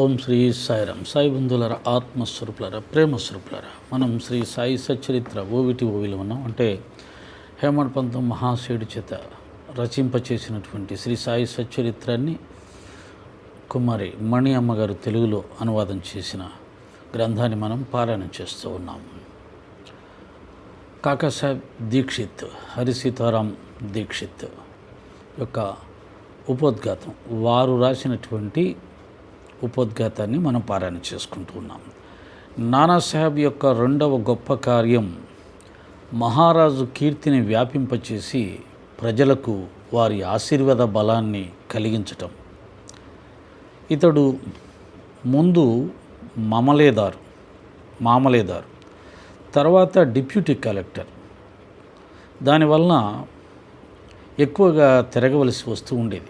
ఓం శ్రీ సాయిరామ్. సాయి బంధువులర ఆత్మస్వరూపులర ప్రేమస్వరూపులర మనం శ్రీ సాయి సచరిత్ర ఓవిటి ఓవిలో ఉన్నాం. అంటే హేమంత్ పంతం మహాశయుడి చేత రచింపచేసినటువంటి శ్రీ సాయి సచరిత్రాన్ని కుమారి మణి అమ్మగారు తెలుగులో అనువాదం చేసిన గ్రంథాన్ని మనం పారాయణం చేస్తూ ఉన్నాం. కాకాసాహెబ్ దీక్షిత్ హరి సీతారాం దీక్షిత్ యొక్క ఉపోద్ఘాతం. వారు రాసినటువంటి ఉపోద్ఘాతాన్ని మనం పారాయణ చేసుకుంటూ ఉన్నాం. నానాసాహెబ్ యొక్క రెండవ గొప్ప కార్యం మహారాజు కీర్తిని వ్యాపింపచేసి ప్రజలకు వారి ఆశీర్వాద బలాన్ని కలిగించటం. ఇతడు ముందు మమలేదారు మామలేదారు తర్వాత డిప్యూటీ కలెక్టర్. దానివలన ఎక్కువగా తిరగవలసి వస్తూ ఉండేది.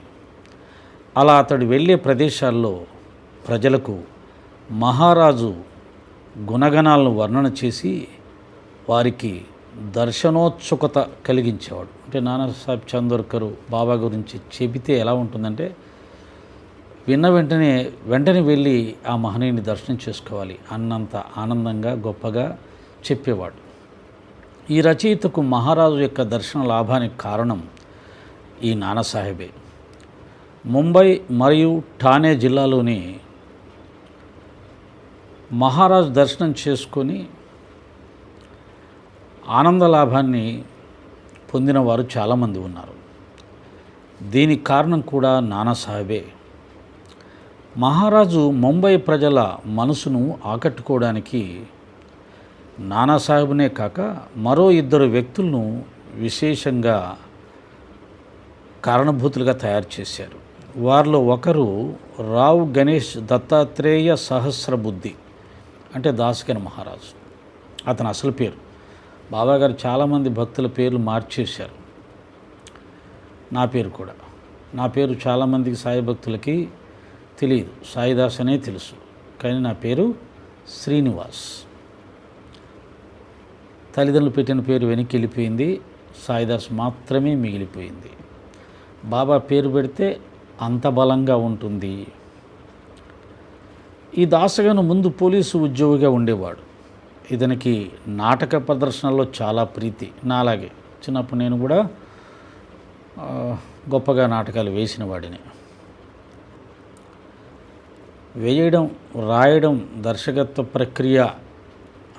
అలా అతడు వెళ్ళే ప్రదేశాల్లో ప్రజలకు మహారాజు గుణగణాలను వర్ణన చేసి వారికి దర్శనోత్సుకత కలిగించేవాడు. అంటే నానాసాహెబ్ చందోర్కరు బాబా గురించి చెబితే ఎలా ఉంటుందంటే విన్న వెంటనే వెంటనే వెళ్ళి ఆ మహనీయుని దర్శనం చేసుకోవాలి అన్నంత ఆనందంగా గొప్పగా చెప్పేవాడు. ఈ రచయితకు మహారాజు యొక్క దర్శన లాభానికి కారణం ఈ నానాసాహెబే. ముంబై మరియు ఠానే జిల్లాలోని మహారాజు దర్శనం చేసుకొని ఆనంద లాభాన్ని పొందిన వారు చాలామంది ఉన్నారు. దీనికి కారణం కూడా నానాసాహెబే మహారాజు ముంబై ప్రజల మనసును ఆకట్టుకోవడానికి నానాసాహెబ్నే కాక మరో ఇద్దరు వ్యక్తులను విశేషంగా కారణభూతులుగా తయారు చేశారు. వారిలో ఒకరు రావు గణేష్ దత్తాత్రేయ సహస్రబుద్ధి. అంటే దాసగన మహారాజు. అతని అసలు పేరు. బాబా గారు చాలామంది భక్తుల పేర్లు మార్చేశారు. నా పేరు కూడా. నా పేరు చాలామందికి సాయి భక్తులకి తెలియదు. సాయిదాస్ అనే తెలుసు. కానీ నా పేరు శ్రీనివాస్. తల్లిదండ్రులు పెట్టిన పేరు వెనక్కి వెళ్ళిపోయింది. సాయిదాస్ మాత్రమే మిగిలిపోయింది. బాబా పేరు పెడితే అంత బలంగా ఉంటుంది. ఈ దాసగను ముందు పోలీసు ఉద్యోగిగా ఉండేవాడు. ఇతనికి నాటక ప్రదర్శనలో చాలా ప్రీతి. నాలాగే చిన్నప్పుడు నేను కూడా గొప్పగా నాటకాలు వేసిన వాడిని. వేయడం రాయడం దర్శకత్వ ప్రక్రియ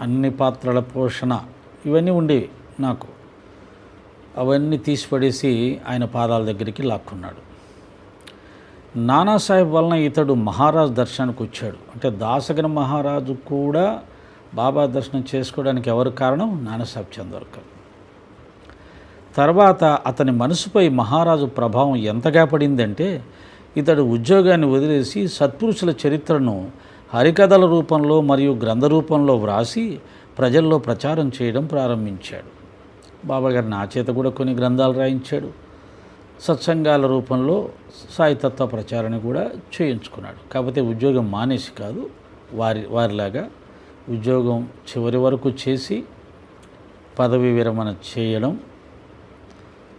అన్ని పాత్రల పోషణ ఇవన్నీ ఉండేవి నాకు. అవన్నీ తీసిపడేసి ఆయన పాదాల దగ్గరికి లాక్కున్నాడు. నానాసాహెబ్ వలన ఇతడు మహారాజు దర్శనానికి వచ్చాడు అంటే దాసగన మహారాజు కూడా బాబా దర్శనం చేసుకోవడానికి ఎవరు కారణం? నానాసాహెబ్ చంద్రకర్ తర్వాత అతని మనసుపై మహారాజు ప్రభావం ఎంతగా పడిందంటే ఇతడు ఉద్యోగాన్ని వదిలేసి సత్పురుషుల చరిత్రను హరికథల రూపంలో మరియు గ్రంథ రూపంలో వ్రాసి ప్రజల్లో ప్రచారం చేయడం ప్రారంభించాడు. బాబాగారు నా చేత కూడా కొన్ని గ్రంథాలు రాయించాడు. సత్సంగాల రూపంలో సాయితత్వ ప్రచారాన్ని కూడా చేయించుకున్నాడు. కాకపోతే ఉద్యోగం మానేసి కాదు వారి వారిలాగా ఉద్యోగం చివరి వరకు చేసి పదవి విరమణ చేయడం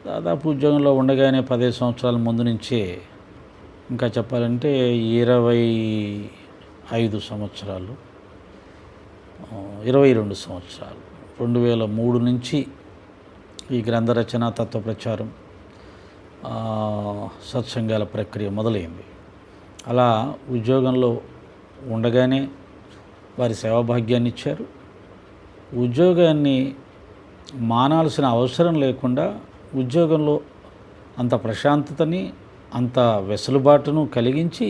దాదాపు ఉద్యోగంలో ఉండగానే పదిహేను సంవత్సరాల ముందు నుంచే ఇంకా చెప్పాలంటే ఇరవై ఐదు సంవత్సరాలు ఇరవై రెండు సంవత్సరాలు. రెండు వేల మూడు నుంచి ఈ గ్రంథ రచన తత్వ ప్రచారం సత్సంగాల ప్రక్రియ మొదలైంది. అలా ఉద్యోగంలో ఉండగానే వారి సేవాభాగ్యాన్ని ఇచ్చారు. ఉద్యోగాన్ని మానాల్సిన అవసరం లేకుండా ఉద్యోగంలో అంత ప్రశాంతతని అంత వెసులుబాటును కలిగించి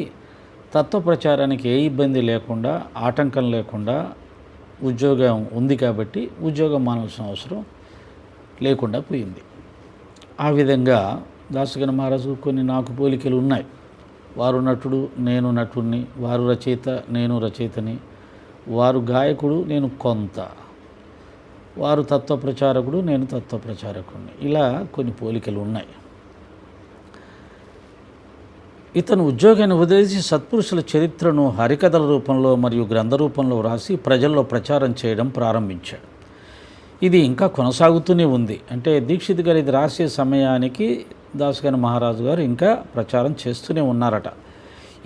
తత్వ ప్రచారానికి ఏ ఇబ్బంది లేకుండా ఆటంకం లేకుండా ఉద్యోగం ఉంది కాబట్టి ఉద్యోగం మానాల్సిన అవసరం లేకుండా పోయింది. ఆ విధంగా దాసగన మహారాజు కొన్ని నాకు పోలికలు ఉన్నాయి. వారు నటుడు నేను నటుడిని వారు రచయిత నేను రచయితని. వారు గాయకుడు నేను కొంత. వారు తత్వ ప్రచారకుడు నేను తత్వ ప్రచారకుడిని ఇలా కొన్ని పోలికలు ఉన్నాయి. ఇతను ఉద్యోగాన్ని వదిలేసి సత్పురుషుల చరిత్రను హరికథల రూపంలో మరియు గ్రంథ రూపంలో వ్రాసి ప్రజల్లో ప్రచారం చేయడం ప్రారంభించాడు. ఇది ఇంకా కొనసాగుతూనే ఉంది. అంటే దీక్షిత్ గారు ఇది రాసే సమయానికి దాసగని మహారాజు గారు ఇంకా ప్రచారం చేస్తూనే ఉన్నారట.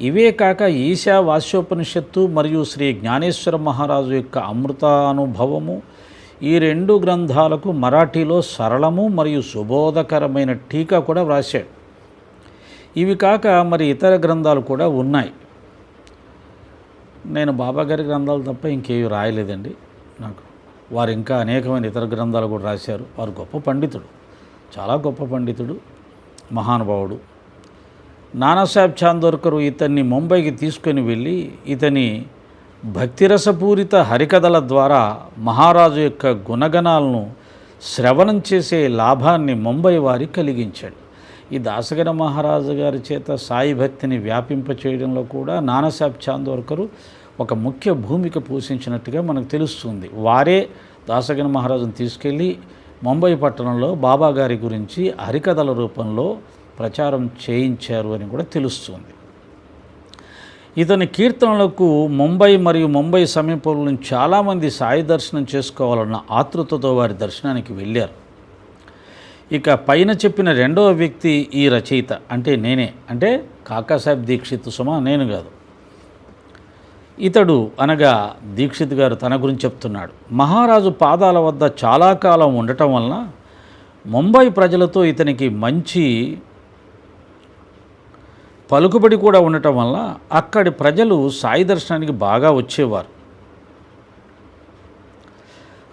ఇవే కాక ఈశా వాస్యోపనిషత్తు మరియు శ్రీ జ్ఞానేశ్వర మహారాజు యొక్క అమృతానుభవము ఈ రెండు గ్రంథాలకు మరాఠీలో సరళము మరియు సుబోధకరమైన టీకా కూడా వ్రాశాడు. ఇవి కాక మరి ఇతర గ్రంథాలు కూడా ఉన్నాయి. నేను బాబా గారి గ్రంథాలు తప్ప ఇంకేవి రాయలేదండి. నాకు వారు ఇంకా అనేకమైన ఇతర గ్రంథాలు కూడా రాశారు. వారు గొప్ప పండితుడు. చాలా గొప్ప పండితుడు. మహానుభావుడు. నానాసాహెబ్ చాందోర్కరు ఇతన్ని ముంబైకి తీసుకొని వెళ్ళి ఇతని భక్తిరసపూరిత హరికథల ద్వారా మహారాజు యొక్క గుణగణాలను శ్రవణం చేసే లాభాన్ని ముంబై వారి కలిగించాడు. ఈ దాసగర మహారాజు గారి చేత సాయి భక్తిని వ్యాపింప చేయడంలో కూడా నానాసాహెబ్ చాందోర్కరు ఒక ముఖ్య భూమిక పోషించినట్టుగా మనకు తెలుస్తుంది. వారే దాసగన మహారాజును తీసుకెళ్ళి ముంబై పట్టణంలో బాబా గారి గురించి హరికథల రూపంలో ప్రచారం చేయించారు అని కూడా తెలుస్తుంది. ఇతని కీర్తనలకు ముంబై మరియు ముంబై సమీపంలో చాలామంది సాయి దర్శనం చేసుకోవాలన్న ఆతృతతో వారి దర్శనానికి వెళ్ళారు. ఇక పైన చెప్పిన రెండవ వ్యక్తి ఈ రచయిత అంటే నేనే. అంటే కాకాసాహెబ్ దీక్షిత్ సుమా నేను కాదు. ఇతడు అనగా దీక్షిత్ గారు తన గురించి చెప్తున్నాడు. మహారాజు పాదాల వద్ద చాలా కాలం ఉండటం వలన ముంబై ప్రజలతో ఇతనికి మంచి పలుకుబడి కూడా ఉండటం వల్ల అక్కడి ప్రజలు సాయి దర్శనానికి బాగా వచ్చేవారు.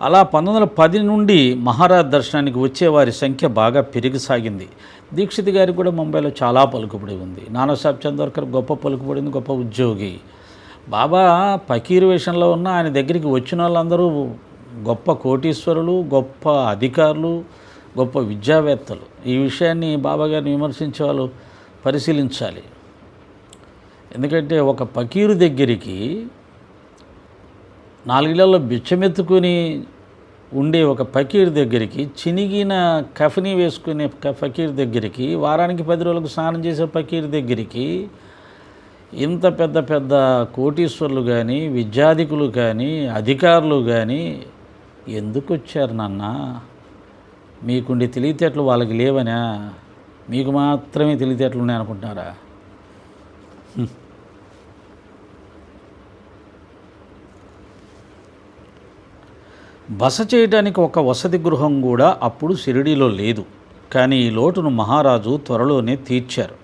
అలా పంతొమ్మిది వందల పది నుండి మహారాజ్ దర్శనానికి వచ్చేవారి సంఖ్య బాగా పెరిగిసాగింది దీక్షిత్ గారికి కూడా ముంబైలో చాలా పలుకుబడి ఉంది. నానాసాహెబ్ చందోర్కర్ గొప్ప పలుకుబడింది గొప్ప ఉద్యోగి. బాబా పకీరు వేషంలో ఉన్న ఆయన దగ్గరికి వచ్చిన వాళ్ళందరూ గొప్ప కోటీశ్వరులు గొప్ప అధికారులు గొప్ప విద్యావేత్తలు. ఈ విషయాన్ని బాబా గారిని విమర్శించే వాళ్ళు పరిశీలించాలి. ఎందుకంటే ఒక పకీరు దగ్గరికి నాలుగిళ్ళలో బిచ్చమెత్తుకుని ఉండే ఒక ఫకీర్ దగ్గరికి చినిగిన కఫనీ వేసుకునే ఫకీర్ దగ్గరికి వారానికి పది రోజులకు స్నానం చేసే ఫకీర్ దగ్గరికి ఇంత పెద్ద పెద్ద కోటీశ్వర్లు కానీ విద్యాధికులు కానీ అధికారులు కానీ ఎందుకు వచ్చారు నాన్న? మీకుండే తెలివితేటలు వాళ్ళకి లేవనా? మీకు మాత్రమే తెలివితేటలు ఉన్నాయి అనుకుంటున్నారా? బస చేయడానికి ఒక వసతి గృహం కూడా అప్పుడు షిరిడీలో లేదు. కానీ ఈ లోటును మహారాజు త్వరలోనే తీర్చారు.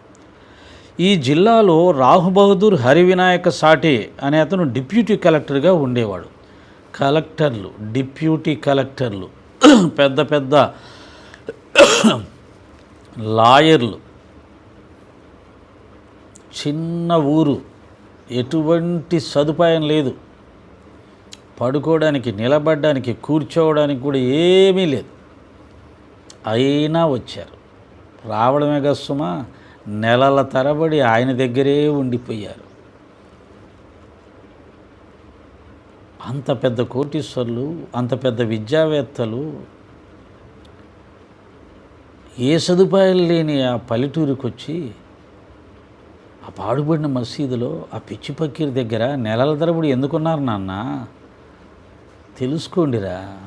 ఈ జిల్లాలో రాహు బహదూర్ హరివినాయక సాటే అనే అతను డిప్యూటీ కలెక్టర్గా ఉండేవాడు. కలెక్టర్లు డిప్యూటీ కలెక్టర్లు పెద్ద పెద్ద లాయర్లు. చిన్న ఊరు ఎటువంటి సదుపాయం లేదు. పడుకోవడానికి నిలబడడానికి కూర్చోవడానికి కూడా ఏమీ లేదు. అయినా వచ్చారు. రావడమే కష్టమా నెలల తరబడి ఆయన దగ్గరే ఉండిపోయారు. అంత పెద్ద కోటీశ్వర్లు అంత పెద్ద విద్యావేత్తలు ఏ సదుపాయాలు లేని ఆ పల్లెటూరుకి వచ్చి ఆ పాడుబడిన మసీదులో ఆ పిచ్చి పక్కీర్ దగ్గర నెలల తరబడి ఎందుకున్నారు నాన్న? తెలుసుకోండిరా.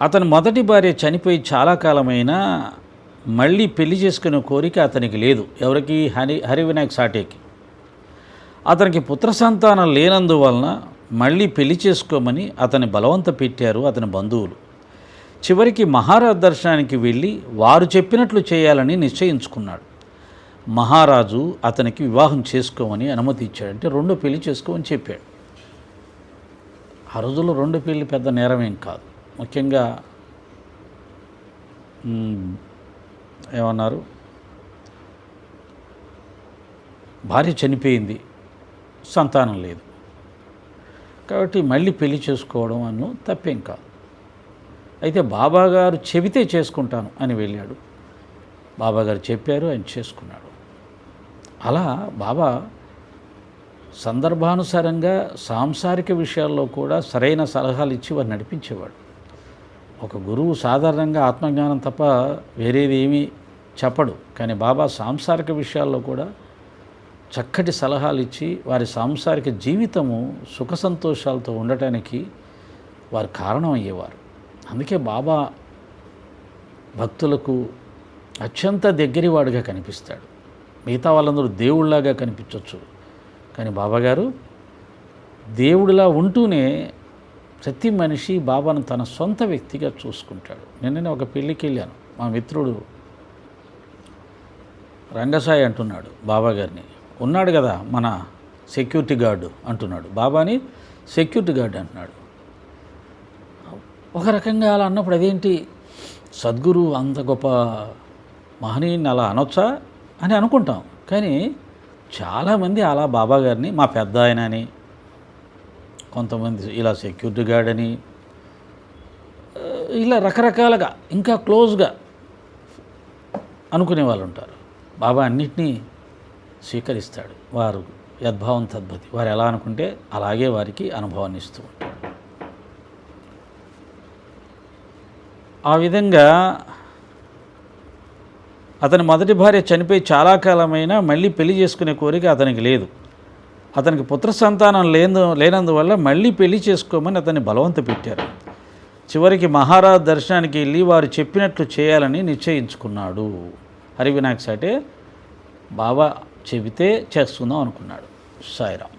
అతని మొదటి భార్య చనిపోయి చాలా కాలమైనా మళ్ళీ పెళ్ళి చేసుకునే కోరిక అతనికి లేదు. ఎవరికి? హరి హరివినాయక్ సాటేకి. అతనికి పుత్ర సంతానం లేనందువలన మళ్ళీ పెళ్ళి చేసుకోమని అతని బలవంత పెట్టారు అతని బంధువులు. చివరికి మహారాజ్ దర్శనానికి వెళ్ళి వారు చెప్పినట్లు చేయాలని నిశ్చయించుకున్నాడు. మహారాజు అతనికి వివాహం చేసుకోమని అనుమతి ఇచ్చాడు. అంటే పెళ్ళి చేసుకోమని చెప్పాడు. ఆ రోజుల్లో రెండు పెళ్ళి పెద్ద నేరమేం కాదు. ముఖ్యంగా ఏమన్నారు? భార్య చనిపోయింది సంతానం లేదు. కాబట్టి మళ్ళీ పెళ్ళి చేసుకోవడం అను తప్పేం కాదు. అయితే బాబాగారు చెబితే చేసుకుంటాను అని వెళ్ళాడు. బాబాగారు చెప్పారు ఆయన చేసుకున్నాడు. అలా బాబా సందర్భానుసారంగా సాంసారిక విషయాల్లో కూడా సరైన సలహాలు ఇచ్చి వారు నడిపించేవాడు. ఒక గురువు సాధారణంగా ఆత్మజ్ఞానం తప్ప వేరేది ఏమీ చెప్పడు. కానీ బాబా సాంసారిక విషయాల్లో కూడా చక్కటి సలహాలు ఇచ్చి వారి సాంసారిక జీవితము సుఖ సంతోషాలతో ఉండటానికి వారు కారణం అయ్యేవారు. అందుకే బాబా భక్తులకు అత్యంత దగ్గరివాడుగా కనిపిస్తాడు. మిగతా వాళ్ళందరూ దేవుళ్ళలాగా కనిపించవచ్చు కానీ బాబాగారు దేవుడిలా ఉంటూనే ప్రతి మనిషి బాబాను తన సొంత వ్యక్తిగా చూసుకుంటాడు. నిన్ననే ఒక పెళ్ళికి వెళ్ళాను. మా మిత్రుడు రంగసాయి అంటున్నాడు బాబా గారిని. ఉన్నాడు కదా మన సెక్యూరిటీ గార్డు అంటున్నాడు. బాబాని సెక్యూరిటీ గార్డ్ అంటున్నాడు. ఒక రకంగా అలా అన్నప్పుడు అదేంటి? సద్గురు అంత గొప్ప మహనీయుని అలా అనొచ్చా అని అనుకుంటాం. కానీ చాలామంది అలా బాబా గారిని మా పెద్ద ఆయన అని కొంతమంది ఇలా సెక్యూరిటీ గార్డ్ అని ఇలా రకరకాలుగా ఇంకా క్లోజ్గా అనుకునే వాళ్ళు ఉంటారు. బాబా అన్నిటినీ స్వీకరిస్తాడు. వారు యద్భావం తద్భతి. వారు ఎలా అనుకుంటే అలాగే వారికి అనుభవాన్ని ఇస్తూ ఉంటాడు. ఆ విధంగా అతని మొదటి భార్య చనిపోయి చాలా కాలమైనా మళ్ళీ పెళ్ళి చేసుకునే కోరిక అతనికి లేదు. అతనికి పుత్ర సంతానం లేని లేనందువల్ల మళ్ళీ పెళ్ళి చేసుకోమని అతన్ని బలవంత పెట్టారు. చివరికి మహారాజ్ దర్శనానికి వెళ్ళి వారు చెప్పినట్లు చేయాలని నిశ్చయించుకున్నాడు. హరివినాయక్ సాటే బాబా చెబితే చేస్తుందాం అనుకున్నాడు సాయిరామ్.